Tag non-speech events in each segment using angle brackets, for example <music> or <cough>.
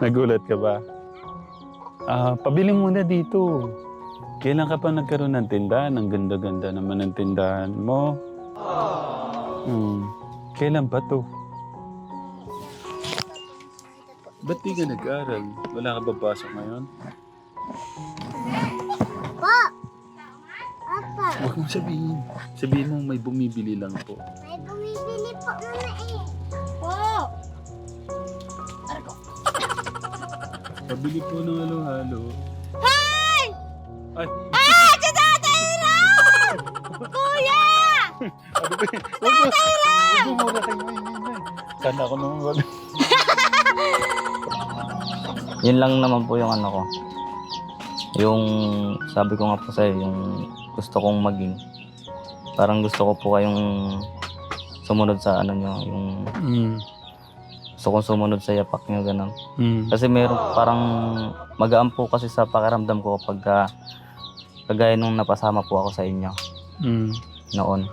Nagulat ka ba? Ah, pabili muna dito. Kailan ka pa nagkaroon ng tindahan? Ang ganda-ganda naman ng tindahan mo. Hmm. Kailan pa to? Ba't di ka nag-aral? Wala ka ba pasok ngayon? Po! Opo, Huwag mong sabihin. Sabihin mo may bumibili lang po. may bumibili po muna eh. Pabili po ng halo-halo. Hi! Ay! Ah! Ram! Kuya! Huwag mo, huwag mo muna kayo. Sana ako naman wag. <laughs> Yun lang naman po yung ano ko. Yung sabi ko nga po sa'yo, yung gusto kong maging. Parang gusto ko po kayong sumunod sa ano nyo, yung Mm. Gusto kong sumunod sa yapak nyo, ganun. Mm. Kasi meron parang magaan po kasi sa pakiramdam ko pagka kagaya nung napasama po ako sa inyo Mm. noon.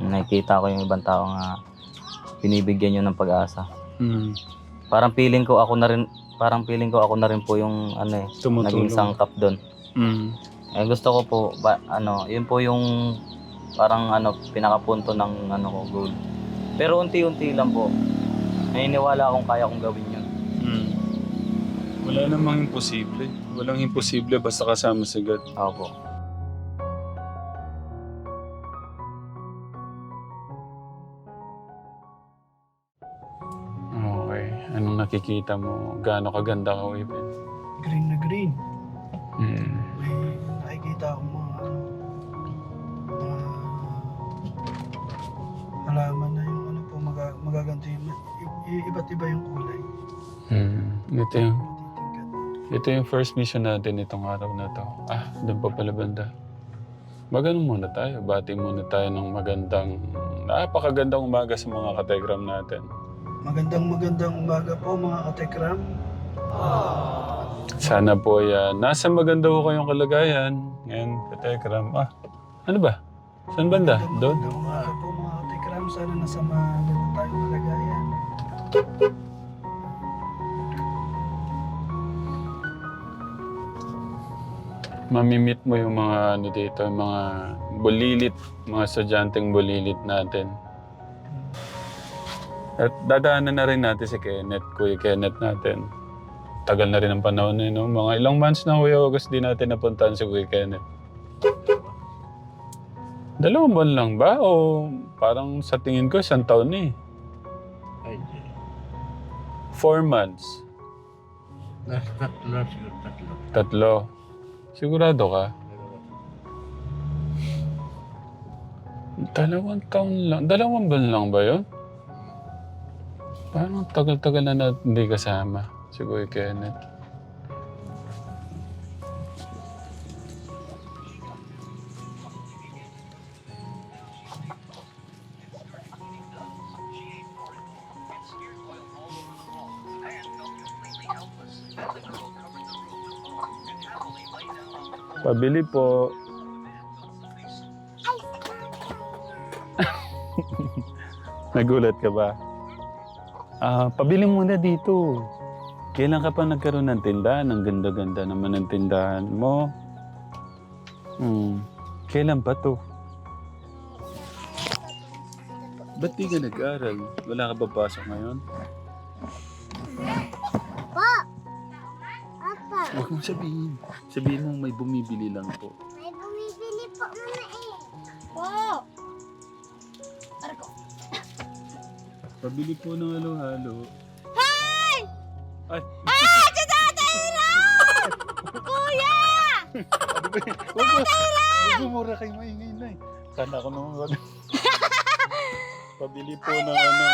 Nakikita ko yung ibang tao nga binibigyan nyo ng pag-asa. Mm. Parang feeling ko ako na rin parang feeling ko ako na rin po yung ano eh, Tumutulong. naging sangkap doon. Mm. Eh, gusto ko po, ba, ano, yun po yung parang ano, pinakapunto ng ano ko, goal. Pero unti-unti lang po. Naniniwala akong kaya kong gawin yun. Mm. Wala namang imposible. Walang imposible basta kasama si God. Opo. Okay. Anong nakikita mo? Gaano kaganda ka, Wipin? green na green. Mm. May nakikita akong mga mga halaman na magaganto yung, iba't iba yung kulay. Mm. Ito yung, ito yung first mission natin itong araw na to. Ah, doon pa pala banda. Magano muna tayo. Bati muna tayo ng magandang, napakagandang umaga sa mga kategram natin. Magandang magandang umaga po mga katekram. Sana po yan. Nasa maganda ko kayong kalagayan. Ngayon, kategram. Ah, ano ba? Saan banda? Doon? magandang umaga po mga katekram. Sana nasa maganda tayong kalagayan. mamimit mo yung mga ano dito, yung mga bulilit, mga estudyanteng bulilit natin. At dadaanan na rin natin si Kenneth, Kuya Kenneth natin. Tagal na rin ang panahon na no? Mga ilang months na Kuya August di natin napuntahan si Kuya Kenneth. Dalawang buwan lang ba? O parang sa tingin ko, isang taon eh. Four months. last tatlo siguro tatlo. Tatlo. Sigurado ka? Dalawang taon lang. Dalawang buwan lang ba yun? Parang tagal-tagal na natin hindi kasama. Si Kuya Kenneth. Pabili po. <laughs> Nagulat ka ba? Ah, pabili muna dito. Kailan ka pa nagkaroon ng tindahan? Ang ganda-ganda naman ng tindahan mo. Hmm. Kailan pa to? Ba't di ka nag-aral? Wala ka ba pasok ngayon? Huwag mong sabihin. Sabihin mo may bumibili lang po. may bumibili po muna eh. Po! Pabili po ng halo-halo. Hi! Ay! Ah! Si Tatay Ram! Kuya! <laughs> Huwag mo, huwag mura kayo maingay na eh. Sana ako naman wag. <laughs> Pabili po ng ano.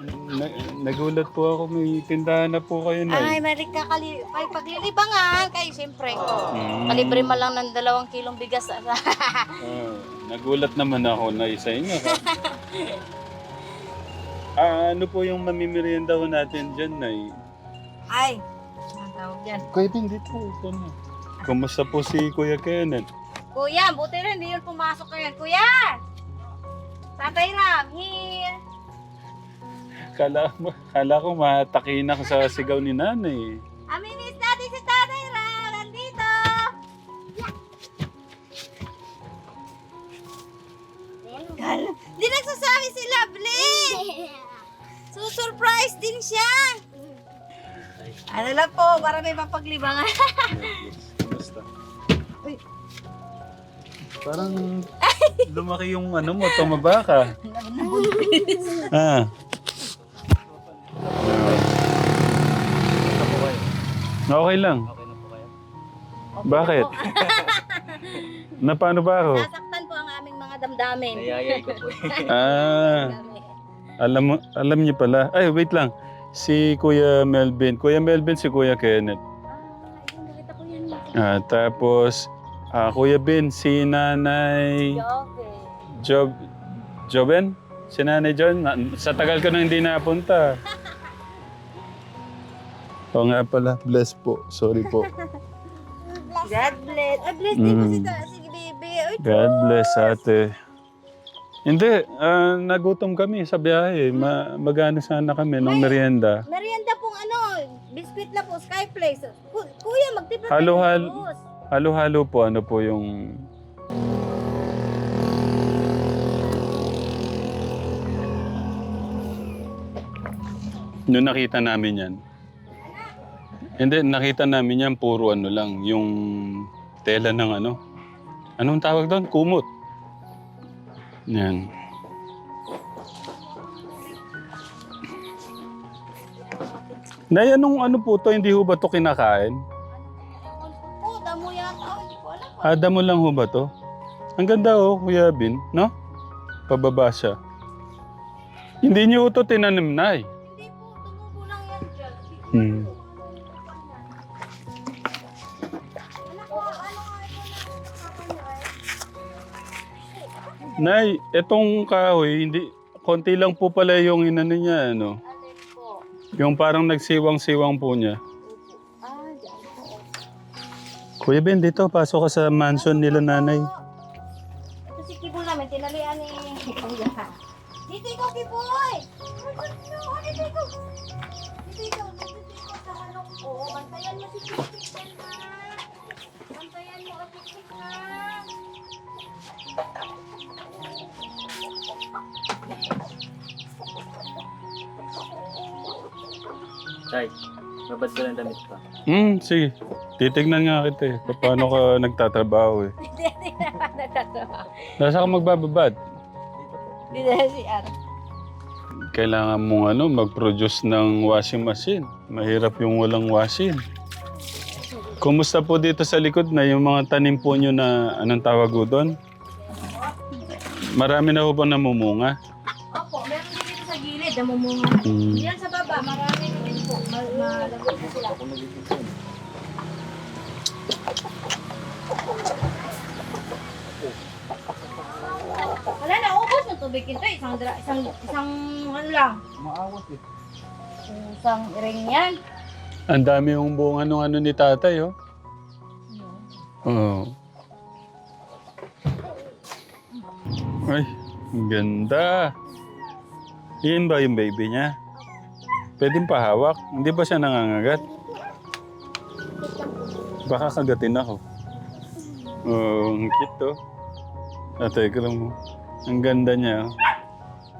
Na, nagulat po ako, may tindahan na po kayo na Ay, may, kakali, may paglilibangan kayo, siyempre. Mm. Kalibre man lang ng dalawang kilong bigas. <laughs> Ah, nagulat naman ako na isa inyo. <laughs> ah, ano po yung mamimerienda ko natin dyan, Nay? Ay, ang tawag yan. Kuya Bin, dito. Ito na. Kumusta po si Kuya Kenneth? Kuya, buti rin, hindi yun pumasok ngayon. Kuya! Tatay Ram, here! Kala, kala ko matakin ako sa sigaw ni nanay. Aminis natin si Tatay Ra. Nandito. Gal- Di nagsasabi si Lovely. <laughs> Susurprise din siya. Ano lang po, para may mapaglibangan. Basta. Parang lumaki yung ano mo, tumaba ka. <laughs> ah. Okay lang. Okay na po kayo. Bakit? <laughs> Na paano ba ako? Nasaktan po ang aming mga damdamin. Nayayay ko po. <laughs> Ah, alam mo, alam niyo pala. Ay, wait lang. Si Kuya Melvin. Kuya Melvin, si Kuya Kenneth. Ah, tapos, ah, Kuya Ben, si Nanay Joke. Job, Joben? Si Nanay John? Na- sa tagal ko nang hindi napunta. <laughs> Oo nga pala, bless po. Sorry po. <laughs> God bless. Ay, bless din po Mm. si, ta- si baby. Ay, God bless ate. Hindi, ah, nagutom kami sa biyahe. Ma magano sana kami ng merienda. Merienda pong ano, biscuit na po, Sky Place. Ku- Kuya, magtimpla tayo Halo, ng juice. Halo-halo po, ano po yung... Noong nakita namin yan. Hindi, nakita namin yan puro ano lang, yung tela ng ano. Anong tawag doon? Kumot. Yan. Nay, anong ano po to? Hindi ho ba to kinakain? Po, damo yata. Hindi ko alam. Ada mo lang ho ba to? Ang ganda oh, Kuya Bin, no? Pababa siya. Hindi niyo ito tinanim, Nay. Hindi po, tumubo lang yan dyan. Hmm. Nay, itong kahoy, hindi, konti lang po pala yung inano niya, ano? Alin po? Yung parang nagsiwang-siwang po niya. Ah, po. Kuya Ben, dito, pasok ka sa mansion nila nanay. Ito si Kibo namin, tinalian ni Kuya. Dito ikaw, Kiboy! Tay, babad ko ng damit ko. Hmm, sige. Titignan nga kita eh. Paano ka nagtatrabaho eh. <laughs> Hindi, hindi naman natatawa. Nasa ka magbababad? Dito na si Ar. Kailangan mong ano, mag-produce ng washing machine. Mahirap yung walang washing. Kumusta po dito sa likod na yung mga tanim po nyo na anong tawag ko doon? Marami na po ba namumunga? Opo, meron din dito sa gilid, namumunga. Hmm. Diyan sa baba, marami na din po. Ma- Malagod na sila. Wala na, ubos ng tubig ito. Isang, dra- isang, isang ano lang. Maawas eh. Isang ring yan. Ang dami yung bunga nung ano ni tatay, oh. Oo. Ay, ang ganda. Yan ba yung baby niya? Pwedeng pahawak. Hindi ba siya nangangagat? Baka kagatin ako. Oo, ang cute to. Ate, ko lang mo. Ang ganda niya. oh.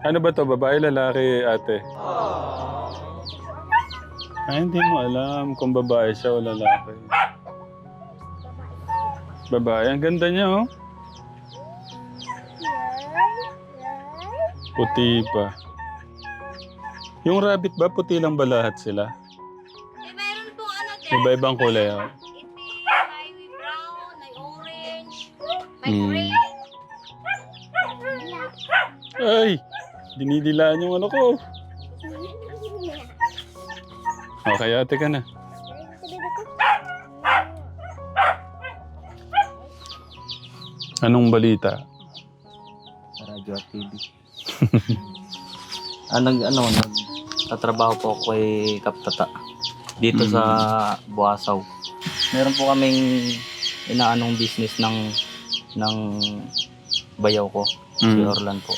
Ano ba to? Babae, lalaki, ate? Ay, hindi mo alam kung babae siya o lalaki. Babae, ang ganda niya, oh. Puti pa. Yung rabbit ba, puti lang ba lahat sila? Eh, mayroon pong ano dyan. Iba-ibang kulay, oh. Itim, may brown, may orange, may gray. Ay! Dinidilaan yung ano ko. Okay, ate ka na. Anong balita? Sa radyo at TV. ah, nag, ano, nag, tatrabaho po ako kay Kaptata. Dito Mm. sa Buasaw. Meron po kaming inaanong business ng ng bayaw ko, si Mm. Orlan po.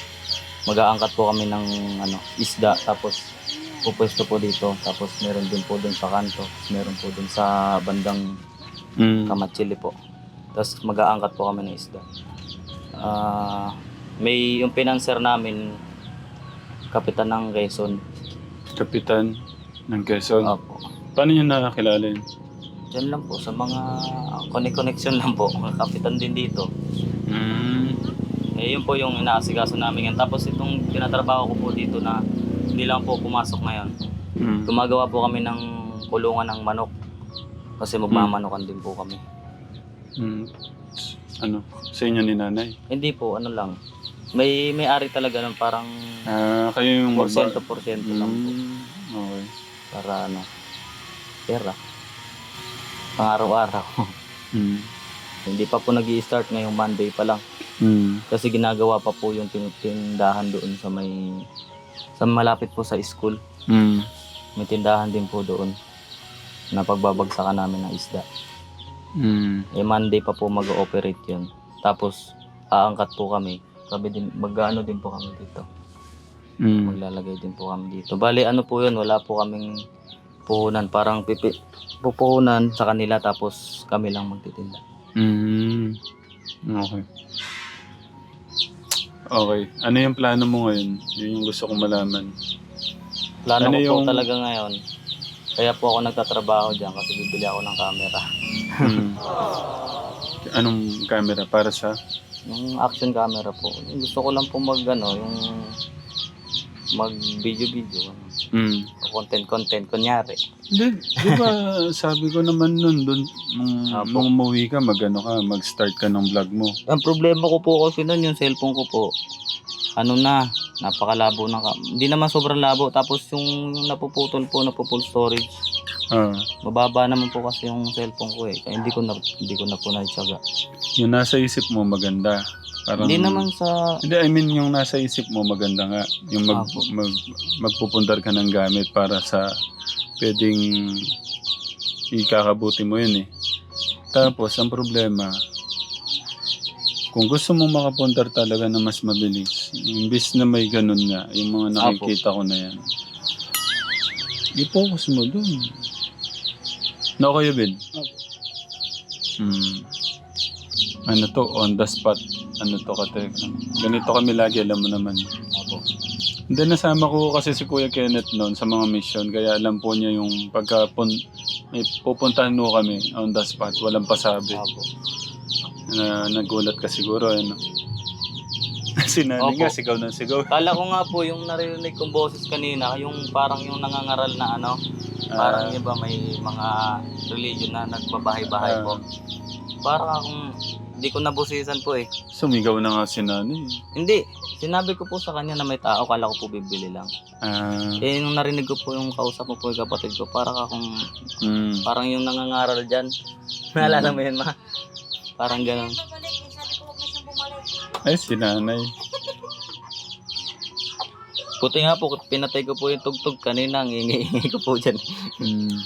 Mag-aangkat po kami ng ano, isda tapos pupwesto po dito. Tapos meron din po dun sa kanto. Meron po dun sa bandang Mm. Kamatsili po. Tapos mag-aangkat po kami ng isda. Ah, may yung pinanser namin, kapitan ng Quezon. Kapitan ng Quezon. Opo. Paano nyo nakakilala yun? Diyan lang po, sa mga connect-connection lang po. Mga kapitan din dito. Mm. Eh, yun po yung inaasikaso namin yan. Tapos itong tinatrabaho ko po dito na hindi lang po pumasok ngayon. Mm. Gumagawa po kami ng kulungan ng manok. Kasi magmamanokan din po kami. Mm. Ano? Sa inyo ni nanay? Hindi po, ano lang. May may ari talaga ng parang Ah, kayo yung porsyento porsyento lang po. Mm. Okay. Para ano, pera. Pang araw-araw. <laughs> Mm. Hindi pa po nag start ngayong Monday pa lang. Mm. Kasi ginagawa pa po yung tin- tindahan doon sa may sa malapit po sa school. Mm. May tindahan din po doon na pagbabagsakan namin ng isda. Mm. Eh Monday pa po mag-ooperate yun. Tapos aangkat po kami. Sabi din, mag-ano din po kami dito. Mm. Maglalagay din po kami dito. Bali, ano po yun, wala po kaming puhunan. Parang pipi, pupuhunan sa kanila tapos kami lang magtitinda. Mm. Okay. Okay. Ano yung plano mo ngayon? Yun yung gusto kong malaman. Plano Ano ko yung- po talaga ngayon. Kaya po ako nagtatrabaho dyan kasi bibili ako ng camera. Mm. <laughs> Anong camera? Para sa? Yung action camera po. Yung Gusto ko lang po mag ano, yung mag video video. Mm. Content content kunyari. Hindi, di ba <laughs> sabi ko naman nun, dun, nung, Apo. nung umuwi ka, mag-ano ka, mag-start ka ng vlog mo. Ang problema ko po kasi nun yung cellphone ko po. Ano na, napakalabo na ka. Hindi naman sobrang labo. Tapos yung napuputol po, napupul storage. Ah, Mababa naman po kasi yung cellphone ko eh. Kaya hindi ko na, hindi ko na po naitsaga. yung nasa isip mo maganda. Parang, Hindi naman sa, Hindi, I mean yung nasa isip mo maganda nga. Yung mag, Apo. mag, magpupundar ka ng gamit para sa pwedeng ikakabuti mo yun eh. Tapos, ang problema, kung gusto mo makapundar talaga na mas mabilis, imbis na may ganun nga, yung mga nakikita ko na yan, i-focus mo dun. No, kayo, Ben? Hmm. Ano to, on the spot. Ano to, katek. Ganito kami lagi, alam mo naman. Opo. Hindi, nasama ko kasi si Kuya Kenneth noon sa mga mission, kaya alam po niya yung pagka pun, may pupuntahan mo kami on the spot, walang pasabi. Opo. Na, nagulat ka siguro, ano. <laughs> si Nani Opo. nga, sigaw ng sigaw. Kala ko nga po yung naririnig kong boses kanina, yung parang yung nangangaral na ano, parang Ah. iba may mga religion na nagbabahay-bahay Ah. po. Parang akong, hindi ko nabusisan po eh. Sumigaw na nga si Nani. Hindi, sinabi ko po sa kanya na may tao, kala ko po bibili lang. Ah, Eh, nung narinig ko po yung kausap mo po yung kapatid ko, parang akong, mm, parang yung nangangaral dyan. Naalala mo yun, ma? Parang ganun. Babalik, eh, sabi ko huwag na siyang bumalik. ay, si Nanay. Puti nga po, pinatay ko po yung tugtog kanina, ang ingay-ingay ko po dyan. Mm,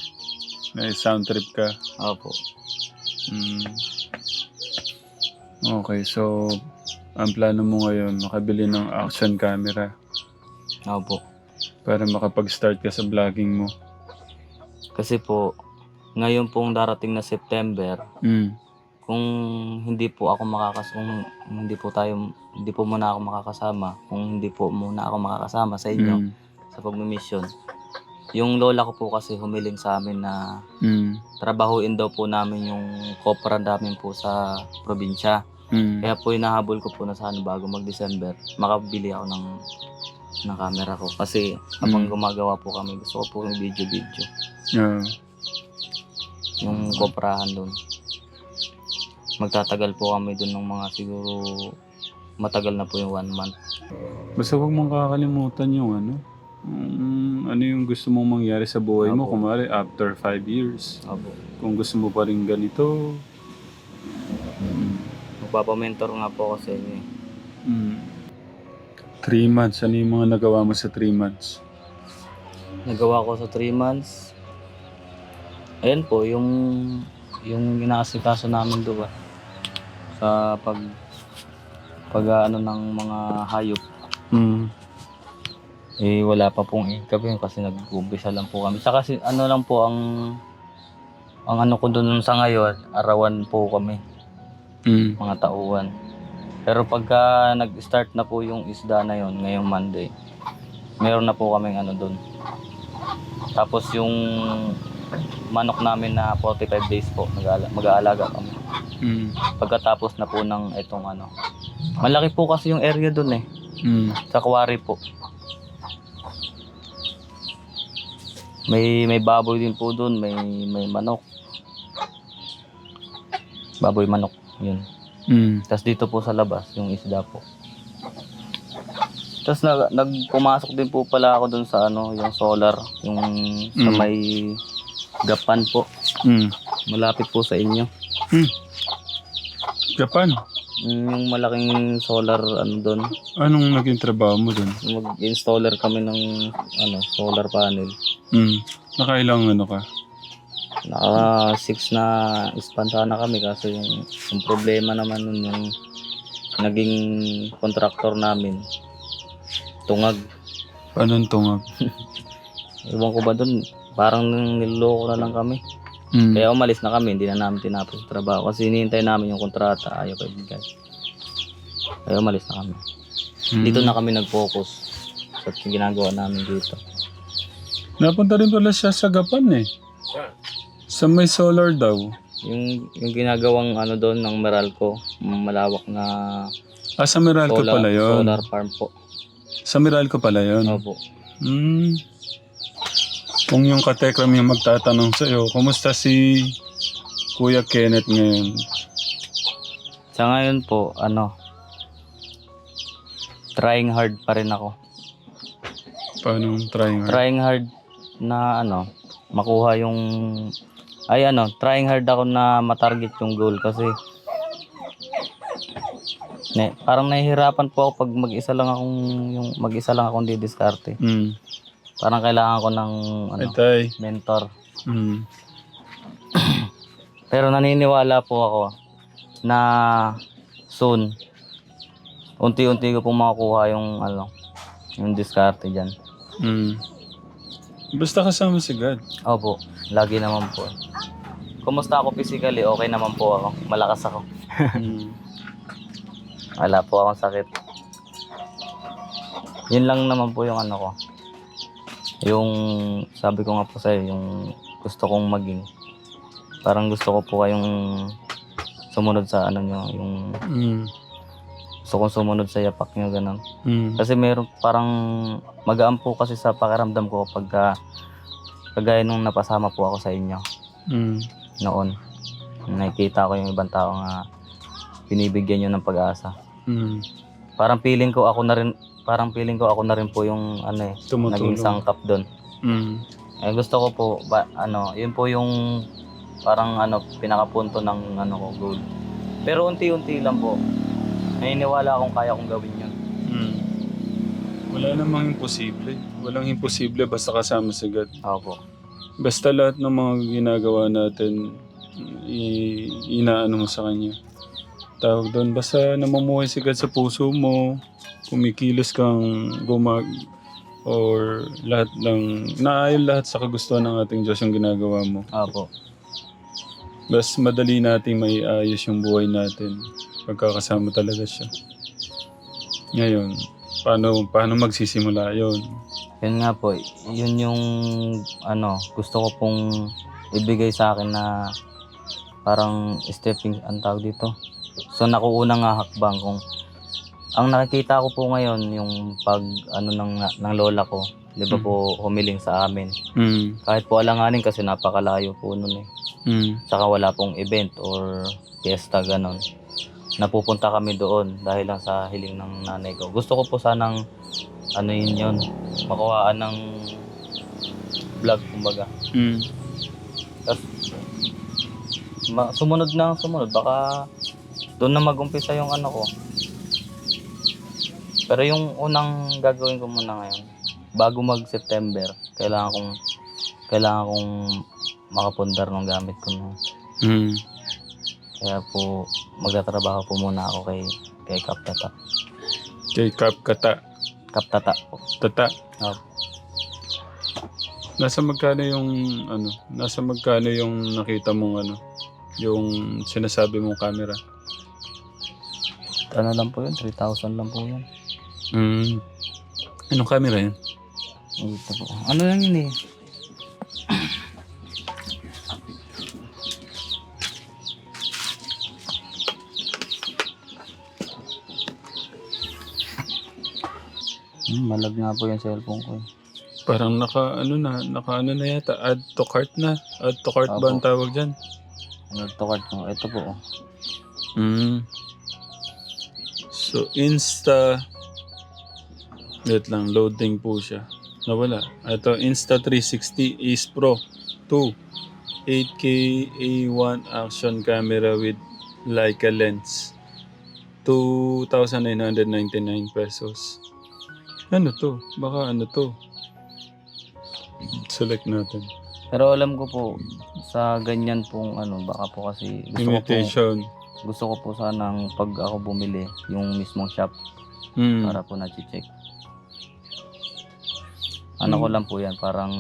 may sound trip ka. Opo. Mm. Okay, so ang plano mo ngayon, makabili ng action camera Opo. para makapag-start ka sa vlogging mo. Kasi po, ngayon pong darating na September, Mm. kung hindi po ako makakas kung hindi po tayo hindi po muna ako makakasama kung hindi po muna ako makakasama sa inyo Mm. sa pagmi-mission yung lola ko po kasi humiling sa amin na Mm. trabahuin daw po namin yung kopra namin po sa probinsya Mm. kaya po hinahabol ko po na sana bago mag-December makabili ako ng ng camera ko kasi habang Mm. gumagawa po kami gusto ko po yung video-video Yeah. yung koprahan doon. Magtatagal po kami doon ng mga siguro matagal na po yung one month. Basta huwag mong kakalimutan yung ano. Mm, ano yung gusto mong mangyari sa buhay mo. Apo. Kumari, after five years. Opo. Kung gusto mo pa rin ganito. Magpapamentor nga po ako sa inyo. eh. Mm. Three months. Ano yung mga nagawa mo sa three months? Nagawa ko sa 3 months. Ayan po, yung yung inaasikaso namin doon sa pag pag ano ng mga hayop. Mm. Eh, wala pa pong income yun kasi nag-umpisa lang po kami. Saka si, ano lang po ang ang ano ko doon sa ngayon, arawan po kami, Mm. mga tauhan. Pero pagka nag-start na po yung isda na yon ngayong Monday, meron na po kaming ano doon. Tapos yung manok namin na 45 days po, mag-aala- mag-aalaga kami. Mm. Pagkatapos na po ng itong ano. Malaki po kasi yung area doon eh, Mm. sa Quarry po. May may baboy din po doon, may may manok. Baboy manok, yun. Mm. Tapos dito po sa labas, yung isda po. Tapos nag, nagpumasok din po pala ako doon sa ano, yung solar, yung sa Mm. may gapan po. Mm. Malapit po sa inyo. Mm, Yung malaking solar ano doon. Anong naging trabaho mo dun? Mag-installer kami ng ano, solar panel. Mm. Nakailang ano ka? Naka 6 na span sana kami kasi yung, yung problema naman nun yung naging contractor namin. Tungag. Paano tungag? <laughs> Iwan ko ba dun? Parang niloloko na lang kami. Mm. Kaya umalis na kami, hindi na namin tinapos yung trabaho. Kasi hinihintay namin yung kontrata, ayaw pa ibigay. Kaya umalis na kami. Mm. Dito na kami nag-focus sa ginagawa namin dito. Napunta rin pala siya sa Gapan eh. Sa may solar daw. Yung, yung ginagawang ano doon ng Meralco, malawak na Ah, sa Meralco solar, pala yun. solar farm po. Sa Meralco pala yun. Opo. Hmm. Kung yung katekram yung magtatanong sa'yo, kumusta si Kuya Kenneth ngayon? Sa ngayon po, ano, trying hard pa rin ako. Paano trying hard? Trying hard na ano, makuha yung ay ano, trying hard ako na matarget yung goal kasi ne, parang nahihirapan po ako pag mag-isa lang akong yung mag-isa lang akong didiskarte. Hmm. Parang kailangan ko ng ano, Ay, tay. mentor. Hmm. <clears throat> Pero naniniwala po ako na soon unti-unti ko pong makukuha yung ano, yung diskarte diyan. Hmm. Basta kasama si God. Opo, lagi naman po. Kumusta ako physically? Okay naman po ako. Malakas ako. <laughs> Wala po akong sakit. Yun lang naman po yung ano ko. Yung sabi ko nga po sa'yo, yung gusto kong maging. Parang gusto ko po kayong sumunod sa ano nyo, yung Hmm. Gusto kong sumunod sa yapak nyo, ganun. Hmm. Kasi meron parang magaan po kasi sa pakiramdam ko pagka kagaya nung napasama po ako sa inyo Hmm. noon. Nakikita ko yung ibang tao nga binibigyan nyo ng pag-asa. Hmm. Parang feeling ko ako na rin parang feeling ko ako na rin po yung ano eh, naging Tumutulong. sangkap doon. Hmm. Eh gusto ko po ba, ano, yun po yung parang ano pinakapunto ng ano ko goal. Pero unti-unti lang po. Naniniwala akong kaya kong gawin yun. Hmm. Wala namang imposible. Walang imposible basta kasama si God. Opo. Basta lahat ng mga ginagawa natin, i- inaano mo sa Kanya. Tawag doon, basta namumuhay si God sa puso mo, kumikilos kang gumag, or lahat ng, naayon lahat sa kagustuhan ng ating Diyos yung ginagawa mo. Opo. Bas madali nating may ayos yung buhay natin pagkakasama talaga siya. Ngayon, paano, paano magsisimula yon Yun nga po, yun yung ano, gusto ko pong ibigay sa akin na parang stepping ang tawag dito. So nakuuna nga hakbang kung ang nakikita ko po ngayon yung pag ano ng ng lola ko, 'di ba po humiling sa amin. Mm. Kahit po alanganin kasi napakalayo po noon eh. Mm. Saka wala pong event or fiesta ganon. Napupunta kami doon dahil lang sa hiling ng nanay ko. Gusto ko po sanang ano yun yun, makuhaan ng vlog kumbaga. Mm. Tapos, ma- sumunod na ang sumunod. Baka doon na mag-umpisa yung ano ko. Pero yung unang gagawin ko muna ngayon, bago mag-September, kailangan kong kailangan kong makapundar ng gamit ko na. Mm. Kaya po, magtatrabaho po muna ako kay kay Kaptata. Kay Kap Kata. Kaptata po. Tata. Opo. Nasa magkano yung ano? Nasa magkano yung nakita mong ano? Yung sinasabi mong camera? Ano lang po yun? 3,000 lang po yun. Mm. Anong camera yan? Ito po. Ano lang yun eh? Malag nga po yung cellphone ko. eh. Parang naka ano na, naka ano na yata, add to cart na. Add to cart ba ang tawag dyan? Ano to card ko? Ito po. oh. Mm. So, Insta... Wait lang, loading po siya. Nawala. Ito, Insta360 Ace Pro 2. 8K A1 action camera with Leica lens. 2,999 pesos. Ano to? Baka ano to? Select natin. Pero alam ko po, sa ganyan pong ano, baka po kasi gusto ko po, Imitation. gusto ko po sanang pag ako bumili, yung mismong shop Mm. para po na-check. Ano ko lang po yan, parang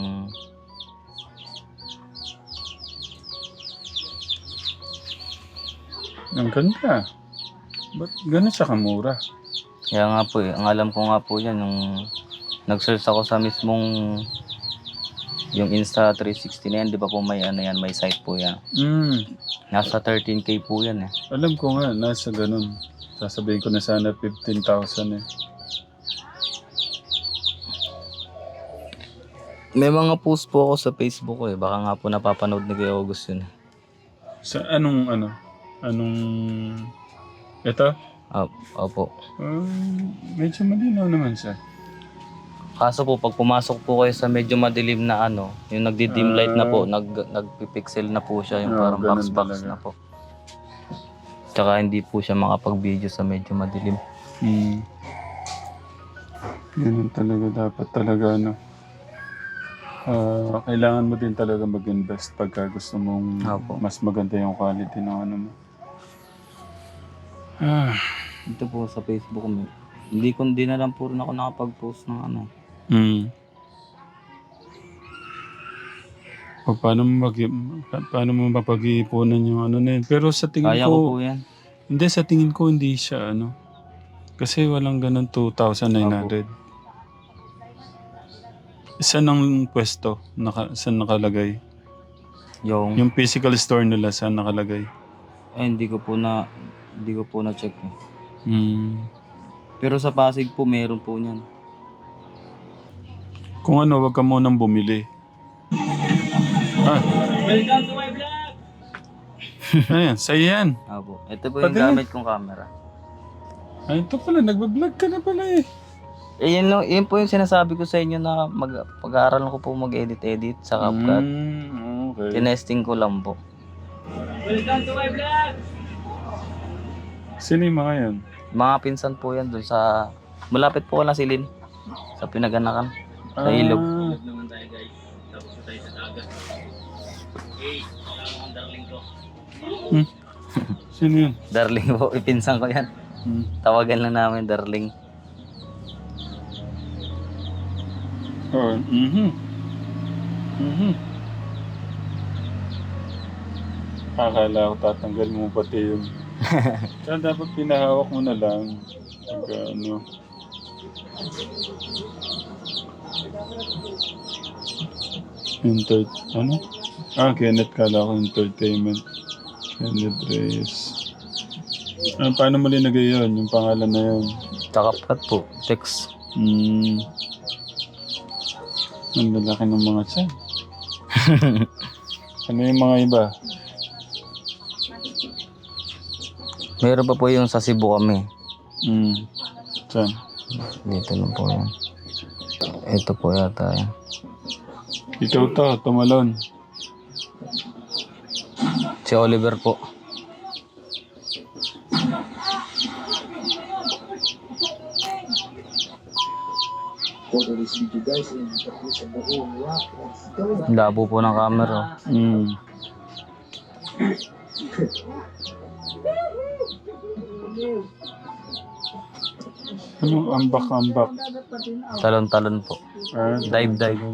Ang ganda. Ba't ganun siya kamura? Kaya nga po eh, ang alam ko nga po yan, yung nag-search ako sa mismong yung Insta360 na yan, di ba po may ano yan, may site po yan. Mm. Nasa 13k po yan eh. Alam ko nga, nasa ganun. Sasabihin ko na sana 15,000 eh. May mga post po ako sa Facebook ko eh, baka nga po napapanood ni Kuya August yun. Sa anong ano? Anong... Ito? Ah, opo. Um, medyo malinaw naman siya. Kaso po, pag pumasok po kayo sa medyo madilim na ano, yung nagdi-dim light na po, Ah. nag, nagpipixel na po siya, yung Ah, parang ganun box-box talaga. na po. Tsaka hindi po siya makapag-video sa medyo madilim. Hmm. Ganun talaga dapat talaga ano. Ah, kailangan mo din talaga mag-invest pagka gusto mong Opo. mas maganda yung quality ng ano mo. Ah. Ito po sa Facebook may- hindi ko din na lang po rin ako nakapag-post ng ano. Mm. O paano mo mag paano mo mapag-iipunan yung ano na yun? Pero sa tingin Kaya ko, ko po yan. hindi sa tingin ko hindi siya ano. Kasi walang ganun 2,900. Isa ng pwesto, naka, saan nakalagay? Yung, Yung physical store nila, saan nakalagay? eh, hindi ko po na, hindi ko po na-check eh. Hmm. Pero sa Pasig po, meron po niyan. Kung ano, wag ka munang bumili. Ah. Welcome to my vlog! <laughs> Ayan, sa'yo yan. Apo. Ito po yung Pati yan. gamit kong camera. Ay, ito pala, nagbablog ka na pala eh. Eh, yun, lang, yun po yung sinasabi ko sa inyo na mag, pag-aaral ko po mag-edit-edit sa CapCut. Mm, okay. Tinesting ko lang po. Welcome to my vlog! Sino yung mga yan? Mga pinsan po yan dun sa... Malapit po lang silin. Sa pinaganakan. Sa ilog. Ah, naman tayo guys. Tapos na tayo sa dagat. Ang darling ko. sino yun? Darling po. Ipinsan ko yan. Hmm. Tawagan lang namin darling. Oh, mhm. Mhm. Akala ko tatanggal mo pati yung... <laughs> Kaya dapat pinahawak mo na lang. Pag ano... Enter... Ano? Ah, Kenneth kala ko entertainment. Kenneth Reyes. Ah, paano mo linagay yun? Yung pangalan na yun? Sa CapCut po. Text. Hmm. Ang lalaki ng mga tiyan. <laughs> ano yung mga iba? Meron pa po yung sa Cebu kami. Hmm. Tiyan. Dito lang po yan. Ito po yata yan. Ikaw to, tumalon. Si Oliver po. Labo po ng camera. Hmm. Ano, ambak-ambak? Talon-talon po. Ah, Dive, dive.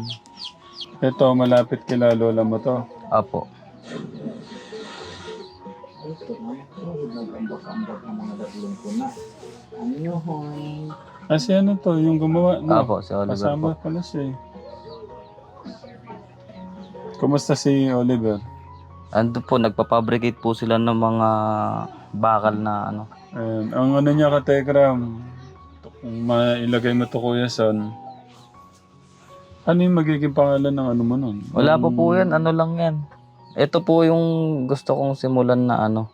Ito, malapit kila lola mo to. Apo. Kasi ano to, yung gumawa, no? Apo, si Oliver po. Kasama pala siya eh. Kumusta si Oliver? Ando po, nagpapabricate po sila ng mga bakal na ano. Ayan. Ang ano niya ka Telegram, kung mailagay mo to Kuya Son, ano yung magiging pangalan ng ano mo nun? Wala pa po yan, ano lang yan. Ito po yung gusto kong simulan na ano.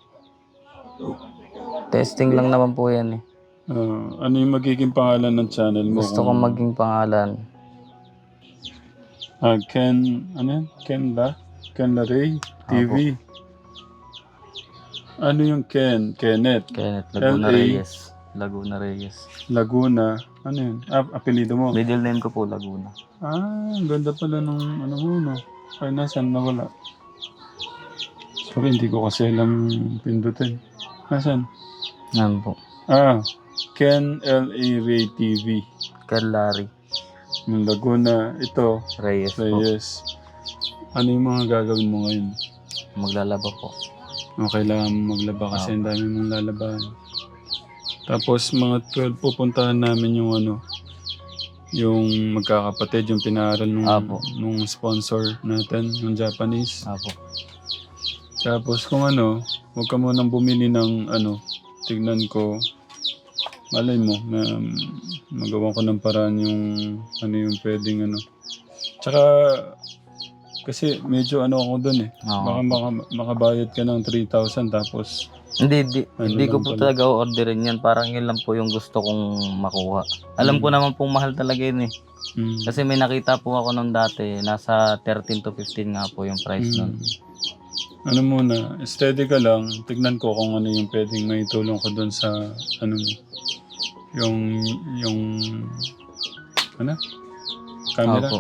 Testing lang naman po yan eh. Ah, ano yung magiging pangalan ng channel mo? Gusto kong maging pangalan. Ah, Ken, ano yan? Ken La? Ken La Ray TV. Ano yung Ken? Kenneth? Kenneth Laguna LA. Reyes. Laguna Reyes. Laguna? Ano yun? Ah, apelido mo? Middle name ko po Laguna. Ah, ang ganda pala nung ano mo, no? Ay, nasan? Nawala. Sorry, hindi ko kasi alam pindutin. Nasaan? Yan po. Ah, Ken L.A. Ray TV. Ken Larry Ng Laguna. Ito, Reyes po. Reyes. Ano yung mga gagawin mo ngayon? Maglalaba po. O kailangan mo maglaba kasi ang dami mong lalabahan. Tapos mga 12 pupuntahan namin yung ano, yung magkakapatid, yung pinaaral nung, Apo. nung sponsor natin, yung Japanese. Apo. Tapos kung ano, huwag ka munang bumili ng ano, tignan ko, malay mo, na magawa ko ng paraan yung ano yung pwedeng ano. Tsaka, kasi medyo ano ako dun eh. Oo. Baka maka- makabayad ka ng 3,000 tapos Hindi, di, Ano hindi ko lang po pala. talaga orderin yan. Parang yun lang po yung gusto kong makuha. Alam ko naman pong mahal talaga yun eh. mm, Kasi may nakita po ako nung dati, nasa 13 to 15 nga po yung price nun. mm, ano muna, steady ka lang. Tignan ko kung ano yung pwedeng may tulong ko dun sa ano mo. Yung, yung, ano? Camera? Opo.